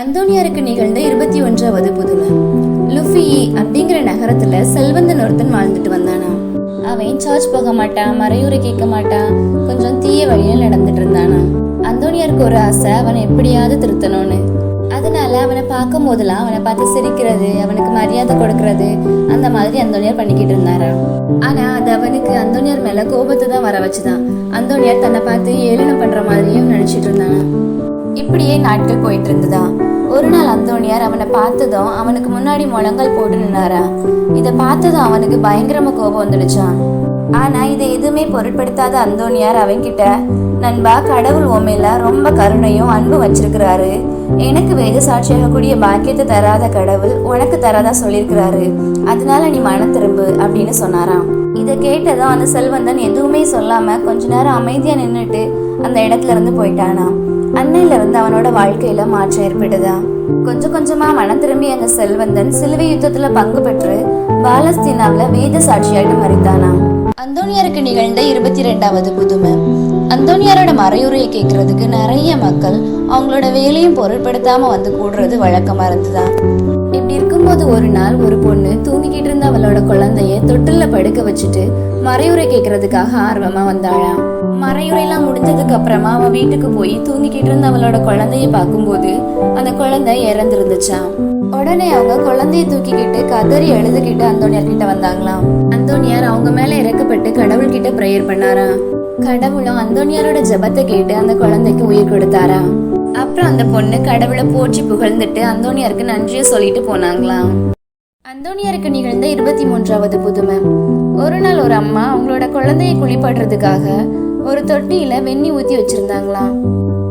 அந்தோனியாருக்கு நிகழ்ந்த இருபத்தி ஒன்றாவது புதுமை. லுஃபியி அப்படிங்கிற நகரத்துல செல்வந்தன் ஒருத்தன் வாழ்ந்துட்டு வந்தானா? அவன் சர்ச் போக மாட்டான் மறையூரை கேட்க மாட்டான் கொஞ்சம் தீய வழியில் நடந்துட்டு இருந்தானா? அந்தோனியாருக்கு ஒரு ஆசை அவனை எப்படியாவது திருத்தணும்னு. அதனால அவனை பார்க்கும் போதெல்லாம் அவனை பார்த்து சிரிக்கிறது அவனுக்கு மரியாதை கொடுக்கறது அந்த மாதிரி அந்தோனியார் பண்ணிக்கிட்டு இருந்தாரா? ஆனா அது அவனுக்கு அந்தோனியார் மேல கோபத்தை தான் வர வச்சுதான். அந்தோனியார் தன்னை பார்த்து ஏளனம் பண்ற மாதிரியும் நினைச்சிட்டு இருந்தானா? இப்படியே நாட்கள் போயிட்டு இருந்ததா? ஒரு நாள் அந்தோனியார் அவனை பார்த்ததும் அவனுக்கு முன்னாடி முழங்கால் போட்டு நின்னாரா இதை பார்த்ததும் அவனுக்கு பயங்கரமா கோபம் வந்துடுச்சான் ஆனா இதை எதுவுமே பொருட்படுத்தாத அந்தோனியார் அவன்கிட்ட நண்பா கடவுள் உண்மையில ரொம்ப கருணையும் அன்பும் வச்சிருக்கிறாரு. எனக்கு வேத சாட்சியாக கூடிய பாக்கியத்தை தராத கடவுள் உனக்கு தராதா சொல்லியிருக்கிறாரு. அதனால நீ மன திரும்பு அப்படின்னு சொன்னாராம். இதை கேட்டதும் அந்த செல்வந்தன் எதுவுமே சொல்லாம கொஞ்ச நேரம் அமைதியா நின்றுட்டு அந்த இடத்துல இருந்து போயிட்டானாம். அன்னையில இருந்து அவனோட வாழ்க்கையில மாற்றம் ஏற்பட்டுதான் கொஞ்சம் கொஞ்சமா மனம் திரும்பி அந்த செல்வந்தன் சிலுவை யுத்தத்துல பங்கு பெற்று பாலஸ்தீனாவில வேத சாட்சியாயிட்டு மறைத்தானாம் அந்தோனியாருக்கு நிகழ்ந்த இருபத்தி ரெண்டாவது புதுமை. அந்தோனியாரோட மறையுறையை கேட்கறதுக்கு நிறைய மக்கள் அவங்களோட வேலையும் பொருட்படுத்தாம வந்து கூடுறது வழக்கமா இருந்துதான் இப்படி இருக்கும்போது ஒரு நாள் ஒரு பொண்ணு தூங்கி தூங்கிக்கிட்டு இருந்த அவளோட குழந்தைய தொட்டில்ல படுக்க வச்சுட்டு மறையுறை கேட்கறதுக்காக ஆர்வமா வந்தாளாம் மறையுறையெல்லாம் முடிஞ்சதுக்கு அப்புறமா அவ வீட்டுக்கு போய் தூங்கிக்கிட்டு இருந்த அவளோட குழந்தைய பார்க்கும்போது அந்த குழந்தை இறந்துருந்துச்சாம் உடனே அவங்க குழந்தைய தூக்கிக்கிட்டு கதறி எழுதுகிட்டு அந்தோனியார் கிட்ட வந்தாங்களாம். அந்தோனியார் அவங்க மேல இறக்கப்பட்டு கடவுள் கிட்ட பிரேயர் பண்ணாராம் கடவுளும் அந்தோனியாரோட ஜெபத்தை கேட்டு அந்த குழந்தைக்கு உயிர் கொடுத்தாராம் அப்புறம் அந்த பொண்ணு கடவுளை போற்றி புகழ்ந்துட்டு அந்தோனியாருக்கு நன்றியை சொல்லிட்டு போனாங்களாம். அந்தோனியாருக்கு நிகழ்ந்த இருபத்தி மூன்றாவது புதுமை. ஒரு நாள் ஒரு அம்மா அவங்களோட குழந்தையை குளிப்பாடுறதுக்காக ஒரு தொட்டியில வெண்ணி ஊத்தி வச்சிருந்தாங்களாம்.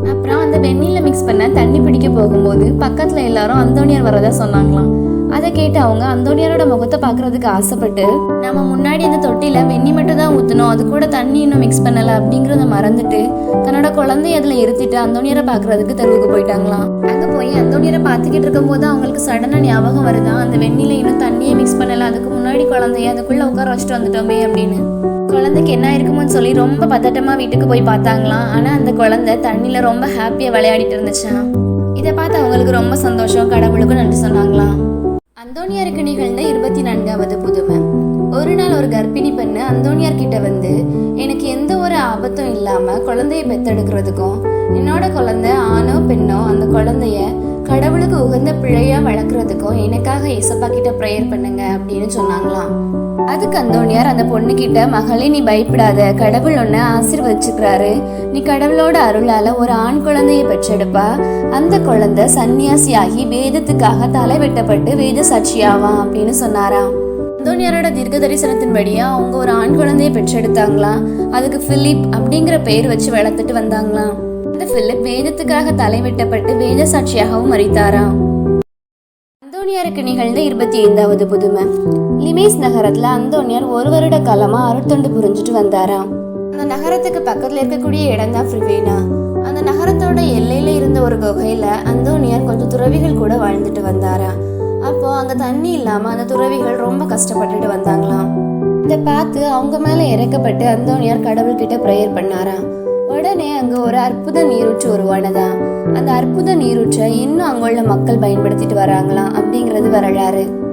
அப்புறம் அந்த வெந்நில மிக்ஸ் பண்ண தண்ணி பிடிக்க போகும்போது பக்கத்துல எல்லாரும் அந்தோனியார் வரதா சொன்னாங்களாம். அதை கேட்டு அவங்க அந்தோனியாரோட முகத்தை பார்க்கறதுக்கு ஆசைப்பட்டு நம்ம முன்னாடி அந்த தொட்டில வெண்ணி மட்டும் தான் ஊத்தணும் அது கூட தண்ணி இன்னும் மிக்ஸ் பண்ணல அப்படிங்கறத மறந்துட்டு தன்னோட குழந்தைய அதுல இருத்திட்டு அந்தோனியரை பாக்குறதுக்கு தெருவுக்கு போயிட்டாங்களாம். அங்க போய் அந்தோனியரை பார்த்துக்கிட்டு இருக்கும்போது அவங்களுக்கு சடனா ஞாபகம் வருதா? அந்த வெண்ணில இன்னும் தண்ணியே மிக்ஸ் பண்ணல. அதுக்கு முன்னாடி குழந்தைய அதுக்குள்ள உட்கார வச்சுட்டு வந்துட்டோமே அப்படின்னு. குழந்தைக்கு என்ன இருக்குமோன்னு சொல்லி ரொம்ப பதட்டமா வீட்டுக்கு போய் பார்த்தாங்களாம். ஆனா அந்த குழந்தை தண்ணியில ரொம்ப ஹாப்பியா விளையாடிட்டு இருந்துச்சாம். இதை பார்த்து அவங்களுக்கு ரொம்ப சந்தோஷம். கடவுளுக்கும் நன்றி சொன்னாங்களாம். அந்தோனியாருக்கு நிகழ்ந்த இருபத்தி நான்காவது புதுமை ஒரு நாள் ஒரு கர்ப்பிணி பெண்ணு அந்தோனியார் கிட்ட வந்து எனக்கு எந்த ஒரு ஆபத்தும் இல்லாம குழந்தைய பெத்தெடுக்கிறதுக்கும் என்னோட குழந்தை ஆணோ பெண்ணோ அந்த குழந்தைய கடவுளுக்கு உகந்த பிழையா வளர்க்கறதுக்கும் எனக்காக இசப்பா கிட்ட ப்ரேயர் பண்ணுங்க அப்படின்னு சொன்னாங்களாம். அதுக்கு அந்தோனியார் அந்த பொண்ணு கிட்ட மகளே நீ பயப்படாத. கடவுள் உன்னை ஆசிர்வதிச்சுக்கிறாரு. நீ கடவுளோட அருளால ஒரு ஆண் குழந்தைய பெற்றெடுப்பா. அந்த குழந்தை சன்னியாசியாகி வேதத்துக்காக தலை வெட்டப்பட்டு வேத சாட்சியாவான் அப்படின்னு சொன்னாராம். அந்தோனியாரோட தீர்க்க தரிசனத்தின்படியா அவங்க ஒரு ஆண் குழந்தைய பெற்றெடுத்தாங்களாம். அதுக்கு பிலிப் அப்படிங்கிற பெயர் வச்சு வளர்த்துட்டு வந்தாங்களாம். அந்த பிலிப் வேதத்துக்காக தலை வெட்டப்பட்டு வேத சாட்சியாகவும் மறித்தாராம். அந்தோனியாருக்கு நிகழ்ந்த இருபத்தி ஐந்தாவது புதுமை. லிமேஸ் நகரத்துல அந்தோனியார் ஒரு வருட காலமா அருட்தொண்டு புரிஞ்சுட்டு வந்தாராம். அந்த நகரத்துக்கு பக்கத்துல இருக்கக்கூடிய இடம் தான் ஃப்ரிவேனா. அந்த நகரத்தோட எல்லையில இருந்த ஒரு குகையில அந்தோனியார் கொஞ்சம் துறவிகள் கூட வாழ்ந்துட்டு வந்தாராம். அப்போ அங்க தண்ணி இல்லாம அந்த துறவிகள் ரொம்ப கஷ்டப்பட்டுட்டு வந்தாங்களாம். இதை பார்த்து அவங்க மேல இறக்கப்பட்டு அந்தோனியார் கடவுள்கிட்ட ப்ரேயர் பண்ணாராம். உடனே அங்க ஒரு அற்புத நீரூற்று உருவானதான் அந்த அற்புத நீரூற்றை இன்னும் அங்குள்ள மக்கள் பயன்படுத்திட்டு வராங்களாம் அப்படிங்கிறது வரலாறு.